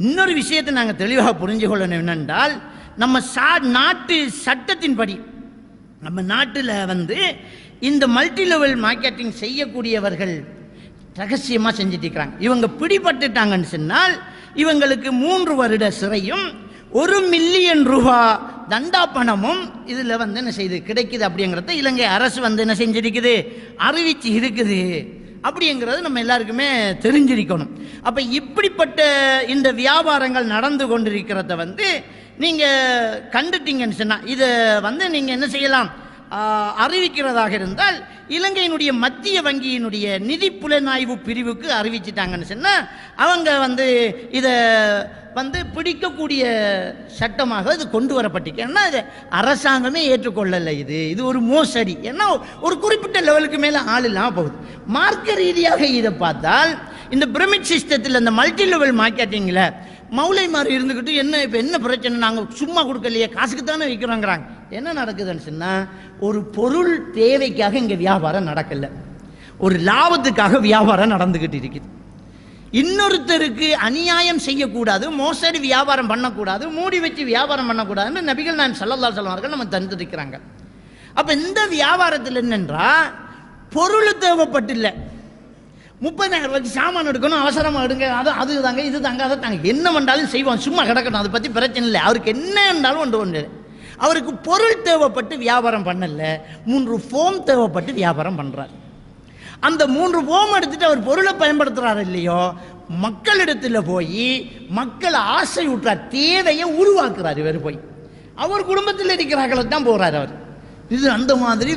இன்னொரு விஷயத்தை நாங்கள் தெளிவாக புரிஞ்சு கொள்ளணும் என்னென்றால் நம்ம சா நாட்டு சட்டத்தின்படி நம்ம நாட்டில் வந்து இந்த மல்டி லெவல் மார்க்கெட்டிங் செய்யக்கூடியவர்கள் ரகசியமாக செஞ்சுட்டு இருக்கிறாங்க இவங்க பிடிபட்டுட்டாங்கன்னு சொன்னால் இவங்களுக்கு மூன்று வருட சிறையும் ஒரு மில்லியன் ரூபா தண்டா பணமும் இதில் வந்து என்ன செய்யுது கிடைக்குது அப்படிங்கிறத இலங்கை அரசு வந்து என்ன செஞ்சிருக்குது? அறிவிச்சு இருக்குது. அப்படிங்கிறது நம்ம எல்லாருக்குமே தெரிஞ்சிருக்கணும். அப்போ இப்படிப்பட்ட இந்த வியாபாரங்கள் நடந்து கொண்டிருக்கிறத வந்து நீங்கள் கண்டுட்டீங்கன்னு சொன்னால் இதை வந்து நீங்கள் என்ன செய்யலாம்? அறிவிக்கிறதாக இருந்தால் இலங்கையினுடைய மத்திய வங்கியினுடைய நிதி புலனாய்வு பிரிவுக்கு அறிவிச்சிட்டாங்கன்னு சொன்னால் அவங்க வந்து இதை வந்து பிடிக்கக்கூடிய சட்டமாக இது கொண்டு வரப்பட்டிருக்கு. ஏன்னா இது அரசாங்கமே ஏற்றுக்கொள்ளலை இது. இது ஒரு மோசடி. ஏன்னா ஒரு குறிப்பிட்ட லெவலுக்கு மேலே ஆள் இல்லாமல் போகுது. மார்க்க ரீதியாக இதை பார்த்தால் இந்த பிரமிட் சிஸ்டத்தில் இந்த மல்டி லெவல் மார்க்கெட்டிங்கில் மௌலை மாதிரி இருந்துக்கிட்டு என்ன இப்போ என்ன பிரச்சனை? நாங்கள் சும்மா கொடுக்கலையே காசுக்கு தானே விற்கிறோங்கிறாங்க என்ன நடக்குதுன்னு சொன்னால் ஒரு பொருள் தேவைக்காக இங்கே வியாபாரம் நடக்கல. ஒரு லாபத்துக்காக வியாபாரம் நடந்துக்கிட்டு இருக்குது. இன்னொருத்தருக்கு அநியாயம் செய்யக்கூடாது மோசடி வியாபாரம் பண்ணக்கூடாது மூடி வச்சு வியாபாரம் பண்ணக்கூடாதுன்னு நபிகள் நான் சல்லல்லா சொல்வார்கள் நம்ம தந்துருக்கிறாங்க அப்போ இந்த வியாபாரத்தில் என்னென்றா பொருள் தேவைப்பட்டில்லை. முப்பதாயிரம் ரூபாய்க்கு சாமான் எடுக்கணும் அவசரமாக எடுங்க. அது அது தாங்க இது தாங்க அதை தாங்க. என்ன பண்ணாலும் செய்வோம் சும்மா கிடக்கணும் அதை பற்றி பிரச்சனை இல்லை. அவருக்கு என்ன என்றாலும் ஒன்று ஒன்று. அவருக்கு பொருள் தேவைப்பட்டு வியாபாரம் பண்ணல மூன்று ஃபோம் தேவைப்பட்டு வியாபாரம் பண்ணுறார் அந்த மூன்று ஃபோம் எடுத்துட்டு அவர் பொருளை பயன்படுத்துகிறாரு இல்லையோ மக்களிடத்தில் போய் மக்கள் ஆசை விட்டுறார் தேவையை உருவாக்குறார் இவர் போய். அவர் குடும்பத்தில் இருக்கிறார்களை தான் போகிறார் அவர். இது அந்த மாதிரி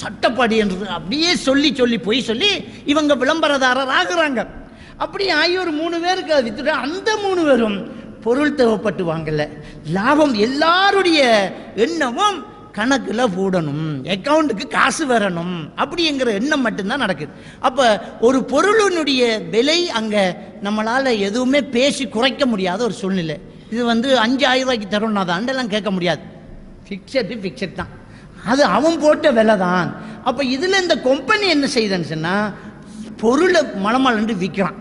சட்டப்படி என்று அப்படியே சொல்லி சொல்லி போய் சொல்லி இவங்க விளம்பரதாரர் ஆகுறாங்க. அப்படி ஆகி ஒரு மூணு பேருக்கு அது வித்துட்டு அந்த மூணு பேரும் பொருள் தேவைப்பட்டு வாங்கல. லாபம் எல்லாருடைய எண்ணமும் கணக்கில் போடணும். அக்கௌண்ட்டுக்கு காசு வரணும். அப்படிங்கிற எண்ணம் மட்டும்தான் நடக்குது. அப்போ ஒரு பொருளினுடைய விலை அங்கே நம்மளால் எதுவுமே பேசி குறைக்க முடியாத ஒரு சூழ்நிலை. இது வந்து அஞ்சாயிரம் ரூபாய்க்கு தரோம்னா அண்டெல்லாம் கேட்க முடியாது. ஃபிக்ஸடு ஃபிக்ஸட் தான். அது அவன் போட்ட விலை தான் அப்போ இதில் இந்த கம்பெனி என்ன செய்யுதுன்னு சொன்னால் பொருளை மலமலன்று விற்கிறான்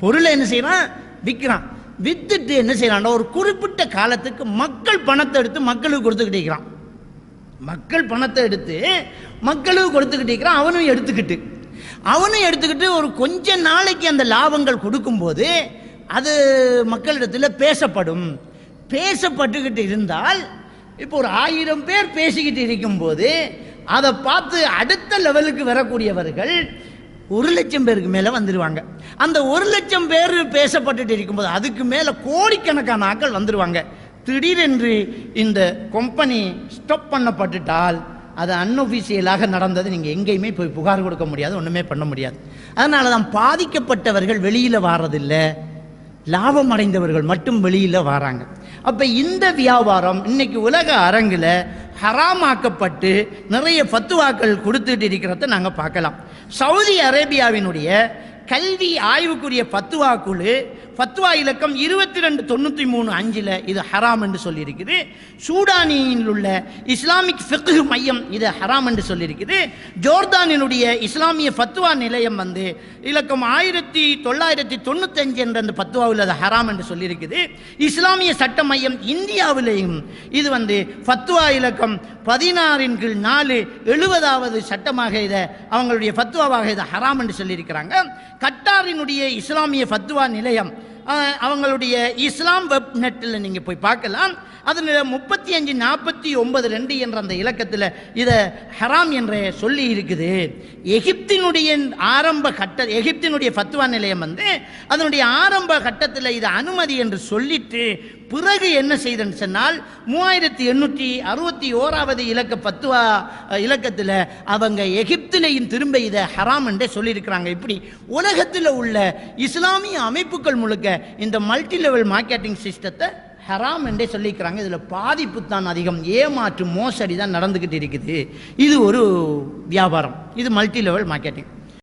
பொருளை என்ன செய்கிறான் விற்கிறான் வித்துட்டு என்ன செய்யறான் ஒரு குறிப்பிட்ட காலத்துக்கு மக்கள் பணத்தை எடுத்து மக்களுக்கு கொடுத்துக்கிட்டு இருக்கிறான். மக்கள் பணத்தை எடுத்து மக்களுக்கு கொடுத்துக்கிட்டு இருக்கிறான் அவனும் எடுத்துக்கிட்டு. அவனும் எடுத்துக்கிட்டு ஒரு கொஞ்ச நாளைக்கு அந்த லாபங்கள் கொடுக்கும்போது அது மக்களிடத்தில் பேசப்படும். பேசப்பட்டுக்கிட்டு இருந்தால் இப்போ ஒரு ஆயிரம் பேர் பேசிக்கிட்டு இருக்கும்போது அதை பார்த்து அடுத்த லெவலுக்கு வரக்கூடியவர்கள் ஒரு லட்சம் பேருக்கு மேலே வந்துடுவாங்க அந்த ஒரு லட்சம் பேர் பேசப்பட்டுட்டு இருக்கும்போது அதுக்கு மேலே கோடிக்கணக்கான ஆட்கள் வந்துடுவாங்க திடீரென்று இந்த கம்பெனி ஸ்டாப் பண்ணப்பட்டுட்டால் அது அன்ஒஃபிஷியலாக நடந்தது. நீங்கள் எங்கேயுமே போய் புகார் கொடுக்க முடியாது ஒன்றுமே பண்ண முடியாது. அதனால தான் பாதிக்கப்பட்டவர்கள் வெளியில் வாரதில்லை. லாபம் அடைந்தவர்கள் மட்டும் வெளியில் வராங்க. அப்போ இந்த வியாபாரம் இன்னைக்கு உலக அரங்கில் ஹராமாக்கப்பட்டு நிறைய ஃபத்துவாக்கள் கொடுத்துட்டு இருக்கிறத நாங்கள் பார்க்கலாம். சவுதி அரேபியாவினுடைய கல்வி ஆய்வுக்குரிய ஃபத்துவா குழு ஃபத்வா இலக்கம் இருபத்தி ரெண்டு தொண்ணூற்றி மூணு அஞ்சில் இது ஹராம் என்று சொல்லியிருக்குது. சூடானியில் உள்ள இஸ்லாமிக் ஃபிக்கு மையம் இது ஹராம் என்று சொல்லியிருக்குது. ஜோர்தானினுடைய இஸ்லாமிய ஃபத்வா நிலையம் வந்து இலக்கம் ஆயிரத்தி தொள்ளாயிரத்தி தொண்ணூத்தஞ்சு என்ற அந்த ஃபத்வாவில் அது ஹராம் என்று சொல்லியிருக்குது. இஸ்லாமிய சட்ட மையம் இந்தியாவிலேயும் இது வந்து ஃபத்வா இலக்கம் பதினாறின் கீழ் நாலு எழுபதாவது சட்டமாக இதை அவங்களுடைய ஃபத்வாவாக இதை ஹராம் என்று சொல்லியிருக்கிறாங்க. கட்டாரினுடைய இஸ்லாமிய ஃபத்வா நிலையம் அவங்களுடைய இஸ்லாம் வெப் நெட்டில் நீங்கள் போய் பார்க்கலாம். அதில் முப்பத்தி அஞ்சு நாற்பத்தி ஒன்பது ரெண்டு என்ற அந்த இலக்கத்தில் இதை ஹராம் என்ற சொல்லி இருக்குது. எகிப்தினுடைய ஆரம்ப கட்ட எகிப்தினுடைய ஃபத்வா நிலையம் வந்து அதனுடைய ஆரம்ப கட்டத்தில் இது அனுமதி என்று சொல்லிட்டு பிறகு என்ன செய்தன்னு சொன்னால் மூவாயிரத்தி எண்ணூற்றி அறுபத்தி ஓராவது இலக்க பத்துவா இலக்கத்தில் அவங்க எகிப்திலையும் திரும்ப இதை ஹராம் என்றே சொல்லியிருக்கிறாங்க. இப்படி உலகத்தில் உள்ள இஸ்லாமிய அமைப்புகள் முழுக்க இந்த மல்டி லெவல் மார்க்கெட்டிங் சிஸ்டத்தை ஹராம் என்றே சொல்லிக்கிறாங்க. இதில் பாதிப்பு தான் அதிகம் ஏமாற்று மோசடி தான் நடந்துக்கிட்டு இருக்குது. இது ஒரு வியாபாரம். இது மல்டி லெவல் மார்க்கெட்டிங்